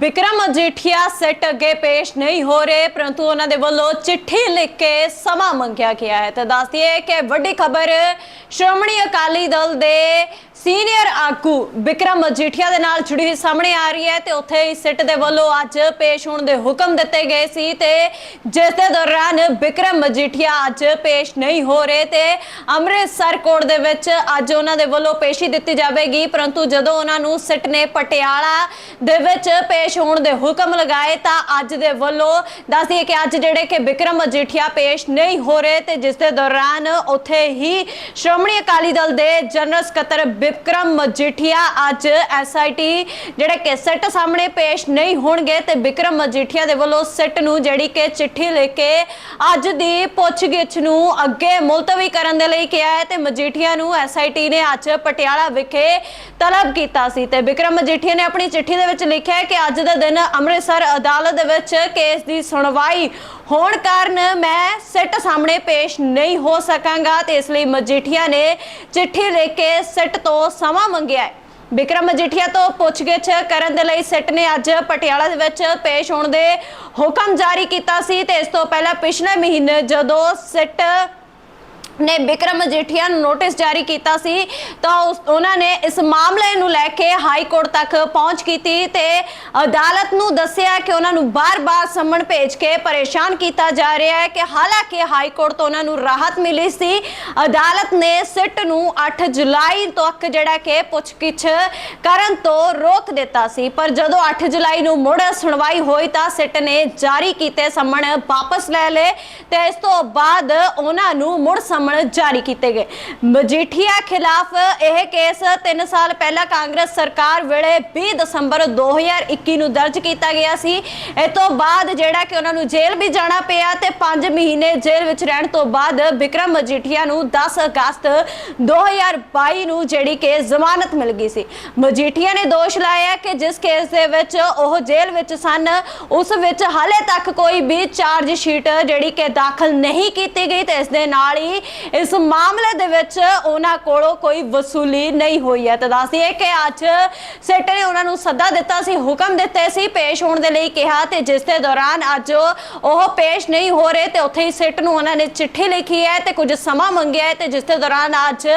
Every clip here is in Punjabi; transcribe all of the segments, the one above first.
ਵਿਕਰਮ ਅਜੀਠੀਆ ਸੈੱਟ ਅੱਗੇ ਪੇਸ਼ ਨਹੀਂ ਹੋ ਰਹੇ, ਪਰੰਤੂ ਉਹਨਾਂ ਦੇ ਵੱਲੋਂ ਚਿੱਠੀ ਲਿਖ ਕੇ ਸਮਾਂ ਮੰਗਿਆ ਗਿਆ ਹੈ। ਤੇ ਦੱਸ ਦਈਏ ਕਿ ਵੱਡੀ ਖਬਰ, ਸ਼੍ਰੋਮਣੀ ਅਕਾਲੀ ਦਲ ਦੇ ਸੀਨੀਅਰ ਆਗੂ ਵਿਕਰਮ ਮਜੀਠੀਆ ਦੇ ਨਾਲ ਜੁੜੀ ਹੋਈ ਸਾਹਮਣੇ ਆ ਰਹੀ ਹੈ ਤੇ ਉੱਥੇ ਹੀ ਸਿੱਟ ਦੇ ਵੱਲੋਂ ਅੱਜ ਪੇਸ਼ ਹੋਣ ਦੇ ਹੁਕਮ ਦਿੱਤੇ ਗਏ ਸੀ ਤੇ ਜਿਸ ਦੇ ਦੌਰਾਨ ਵਿਕਰਮ ਮਜੀਠੀਆ ਅੱਜ ਪੇਸ਼ ਨਹੀਂ ਹੋ ਰਹੇ ਤੇ ਅੰਮ੍ਰਿਤਸਰ ਕੋਰਟ ਦੇ ਵਿੱਚ ਅੱਜ ਉਹਨਾਂ ਦੇ ਵੱਲੋਂ ਪੇਸ਼ੀ ਦਿੱਤੀ ਜਾਵੇਗੀ, ਪਰੰਤੂ ਜਦੋਂ ਉਹਨਾਂ ਨੂੰ ਸਿੱਟ ਨੇ ਪਟਿਆਲਾ ਦੇ ਵਿੱਚ ਪੇਸ਼ ਹੋਣ ਦੇ ਹੁਕਮ ਲਗਾਏ ਤਾਂ ਅੱਜ ਦੇ ਵੱਲੋਂ ਦੱਸ ਕਿ ਅੱਜ ਜਿਹੜੇ ਕਿ ਵਿਕਰਮ ਮਜੀਠੀਆ ਪੇਸ਼ ਨਹੀਂ ਹੋ ਰਹੇ ਤੇ ਜਿਸ ਦੇ ਦੌਰਾਨ ਉੱਥੇ ਹੀ ਸ਼੍ਰੋਮਣੀ ਅਕਾਲੀ ਦਲ ਦੇ ਜਨਰਲ ਸਕੱਤਰ ਵਿਕਰਮ ਮਜੀਠੀਆ ਅੱਜ ਐਸਆਈਟੀ ਜਿਹੜੇ ਕਿ ਸਿੱਟ ਸਾਹਮਣੇ ਪੇਸ਼ ਨਹੀਂ ਹੋਣਗੇ ਤੇ ਵਿਕਰਮ ਮਜੀਠੀਆ ਦੇ ਵੱਲੋਂ ਸਿੱਟ ਨੂੰ ਜਿਹੜੀ ਕਿ ਚਿੱਠੀ ਲਿਖ ਕੇ ਅੱਜ ਦੀ ਪੁੱਛਗਿੱਛ ਨੂੰ ਅੱਗੇ ਮੁਲਤਵੀ ਕਰਨ ਦੇ ਲਈ ਕਿਹਾ ਹੈ ਤੇ ਮਜੀਠੀਆ ਨੂੰ ਐਸਆਈਟੀ ਨੇ ਅੱਜ ਪਟਿਆਲਾ ਵਿਖੇ ਤਲਬ ਕੀਤਾ ਸੀ ਤੇ ਵਿਕਰਮ ਮਜੀਠੀਆ ਨੇ ਆਪਣੀ ਚਿੱਠੀ ਦੇ ਵਿੱਚ ਲਿਖਿਆ ਹੈ ਕਿ ਅੱਜ ਦਾ ਦਿਨ ਅੰਮ੍ਰਿਤਸਰ ਅਦਾਲਤ ਦੇ ਵਿੱਚ ਕੇਸ ਦੀ ਸੁਣਵਾਈ ਹੋਣ ਕਾਰਨ ਮੈਂ ਸਿੱਟ ਸਾਹਮਣੇ ਪੇਸ਼ ਨਹੀਂ ਹੋ ਸਕਾਂਗਾ ਤੇ ਇਸ ਲਈ ਮਜੀਠੀਆ ਨੇ ਚਿੱਠੀ ਲਿਖ ਕੇ ਸਿੱਟ ਤੋਂ ਸਮਾਂ ਮੰਗਿਆ ਹੈ। ਵਿਕਰਮ ਮਜੀਠੀਆ ਤੋਂ ਪੁੱਛਗਿੱਛ ਕਰਨ ਦੇ ਲਈ ਸਿੱਟ ਨੇ ਅੱਜ ਪਟਿਆਲਾ ਦੇ ਵਿੱਚ ਪੇਸ਼ ਹੋਣ ਦੇ ਹੁਕਮ ਜਾਰੀ ਕੀਤਾ ਸੀ ਤੇ ਇਸ ਤੋਂ ਪਹਿਲਾਂ ਪਿਛਲੇ ਮਹੀਨੇ ਜਦੋਂ ਸਿੱਟ ਨੇ ਬਿਕਰਮ ਮਜੀਠੀਆ ਨੂੰ ਨੋਟਿਸ ਜਾਰੀ ਕੀਤਾ ਸੀ, ਤਾਂ ਉਸ- ਉਹਨਾਂ ਨੇ ਇਸ ਮਾਮਲੇ ਨੂੰ ਲੈ ਕੇ ਹਾਈ ਕੋਰਟ ਤੱਕ ਪਹੁੰਚ ਕੀਤੀ ਤੇ ਅਦਾਲਤ ਨੂੰ ਦੱਸਿਆ ਕਿ ਉਹਨਾਂ ਨੂੰ ਬਾਰ-ਬਾਰ ਸੰਮਣ ਭੇਜ ਕੇ ਪਰੇਸ਼ਾਨ ਕੀਤਾ ਜਾ ਰਿਹਾ ਹੈ ਕਿ ਹਾਲਾਂਕਿ ਹਾਈ ਕੋਰਟ ਤੋਂ ਉਹਨਾਂ ਨੂੰ ਰਾਹਤ ਮਿਲੀ ਸੀ। ਅਦਾਲਤ ਨੇ ਸਿੱਟ ਨੂੰ 8 ਜੁਲਾਈ ਤੱਕ ਜਿਹੜਾ ਕਿ ਪੁੱਛਗਿੱਛ ਕਰਨ ਤੋਂ ਰੋਕ ਦਿੱਤਾ ਸੀ, ਪਰ ਜਦੋਂ 8 ਜੁਲਾਈ ਨੂੰ ਮੁੜ ਸੁਣਵਾਈ ਹੋਈ ਤਾਂ ਸਿੱਟ ਨੇ ਜਾਰੀ ਕੀਤੇ ਸੰਮਣ ਵਾਪਸ ਲੈ ਲਏ ਤੇ ਇਸ ਤੋਂ ਬਾਅਦ ਉਹਨਾਂ ਨੂੰ ਮੁੜ ਸੰਮਣ ਜਾਰੀ ਕੀਤੇ ਗਏ। ਮਜੀਠੀਆ ਖਿਲਾਫ ਇਹ ਕੇਸ 3 ਸਾਲ ਪਹਿਲਾਂ ਕਾਂਗਰਸ ਸਰਕਾਰ ਵੇਲੇ 20 ਦਸੰਬਰ 2021 ਨੂੰ ਦਰਜ ਕੀਤਾ ਗਿਆ ਸੀ। ਇਹ ਤੋਂ ਬਾਅਦ ਜਿਹੜਾ ਕਿ ਉਹਨਾਂ ਨੂੰ ਜੇਲ੍ਹ ਵੀ ਜਾਣਾ ਪਿਆ ਤੇ 5 ਮਹੀਨੇ ਜੇਲ੍ਹ ਵਿੱਚ ਰਹਿਣ ਤੋਂ ਬਾਅਦ ਵਿਕਰਮ ਮਜੀਠੀਆ ਨੂੰ 10 ਅਗਸਤ 2022 ਨੂੰ ਜਿਹੜੀ ਕਿ ਜ਼ਮਾਨਤ ਮਿਲ ਗਈ ਸੀ। ਮਜੀਠੀਆ ਨੇ ਦੋਸ਼ ਲਾਇਆ ਕਿ ਜਿਸ ਕੇਸ ਦੇ ਵਿੱਚ ਉਹ ਜੇਲ੍ਹ ਵਿੱਚ ਸਨ, ਉਸ ਵਿੱਚ ਹਾਲੇ ਤੱਕ ਕੋਈ ਵੀ ਚਾਰਜ ਸ਼ੀਟ ਜਿਹੜੀ ਕਿ ਦਾਖਲ ਨਹੀਂ ਕੀਤੀ ਗਈ ਤੇ ਇਸ ਦੇ ਨਾਲ ਹੀ ਇਸ ਮਾਮਲੇ ਦੇ ਵਿੱਚ ਉਹਨਾਂ ਕੋਲੋਂ ਕੋਈ ਵਸੂਲੀ ਨਹੀਂ ਹੋਈ ਹੈ। ਤਾਂ ਦੱਸਦੀਏ ਕਿ ਅੱਜ ਸਿੱਟ ਨੇ ਉਹਨਾਂ ਨੂੰ ਸੱਦਾ ਦਿੱਤਾ ਸੀ, ਹੁਕਮ ਦਿੱਤੇ ਸੀ ਪੇਸ਼ ਹੋਣ ਦੇ ਲਈ ਕਿਹਾ ਤੇ ਜਿਸ ਦੇ ਦੌਰਾਨ ਅੱਜ ਉਹ ਪੇਸ਼ ਨਹੀਂ ਹੋ ਰਹੇ ਤੇ ਉੱਥੇ ਹੀ ਸਿੱਟ ਨੂੰ ਉਹਨਾਂ ਨੇ ਚਿੱਠੀ ਲਿਖੀ ਹੈ ਤੇ ਕੁਝ ਸਮਾਂ ਮੰਗਿਆ ਹੈ ਤੇ ਜਿਸ ਦੇ ਦੌਰਾਨ ਅੱਜ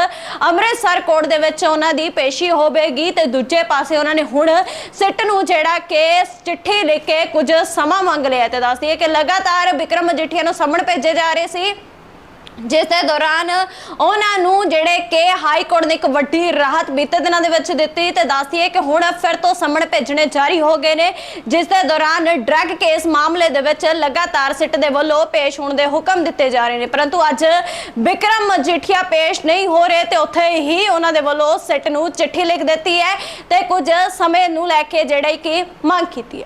ਅੰਮ੍ਰਿਤਸਰ ਕੋਰਟ ਦੇ ਵਿੱਚ ਉਹਨਾਂ ਦੀ ਪੇਸ਼ੀ ਹੋਵੇਗੀ ਤੇ ਦੂਜੇ ਪਾਸੇ ਉਹਨਾਂ ਨੇ ਹੁਣ ਸਿੱਟ ਨੂੰ ਜਿਹੜਾ ਕਿ ਚਿੱਠੀ ਲਿਖ ਕੇ ਕੁਝ ਸਮਾਂ ਮੰਗ ਲਿਆ ਤੇ ਦੱਸਦੀਏ ਕਿ ਲਗਾਤਾਰ ਵਿਕਰਮ ਮਜੀਠੀਆ ਨੂੰ ਸੰਮਣ ਭੇਜੇ ਜਾ ਰਹੇ ਸੀ। ਜਿਸ ਦੇ ਦੌਰਾਨ ਉਹਨਾਂ ਨੂੰ ਜਿਹੜੇ ਕਿ ਹਾਈ ਕੋਰਟ ਨੇ ਇੱਕ ਵੱਡੀ ਰਾਹਤ ਬੀਤੇ ਦਿਨਾਂ ਦੇ ਵਿੱਚ ਦਿੱਤੀ ਤੇ ਦੱਸਦੀਏ ਕਿ ਹੁਣ ਫਿਰ ਤੋਂ ਸੰਮਣ ਭੇਜਣੇ ਜਾਰੀ ਹੋ ਗਏ ਨੇ, ਜਿਸ ਦੇ ਦੌਰਾਨ ਡਰੱਗ ਕੇਸ ਮਾਮਲੇ ਦੇ ਵਿੱਚ ਲਗਾਤਾਰ ਸਿੱਟ ਦੇ ਵੱਲੋਂ ਪੇਸ਼ ਹੋਣ ਦੇ ਹੁਕਮ ਦਿੱਤੇ ਜਾ ਰਹੇ ਨੇ, ਪਰੰਤੂ ਅੱਜ ਵਿਕਰਮ ਮਜੀਠੀਆ ਪੇਸ਼ ਨਹੀਂ ਹੋ ਰਹੇ ਤੇ ਉੱਥੇ ਹੀ ਉਹਨਾਂ ਦੇ ਵੱਲੋਂ ਸਿੱਟ ਨੂੰ ਚਿੱਠੀ ਲਿਖ ਦਿੱਤੀ ਹੈ ਤੇ ਕੁਝ ਸਮੇਂ ਨੂੰ ਲੈ ਕੇ ਜਿਹੜਾ ਕਿ ਮੰਗ ਕੀਤੀ ਹੈ।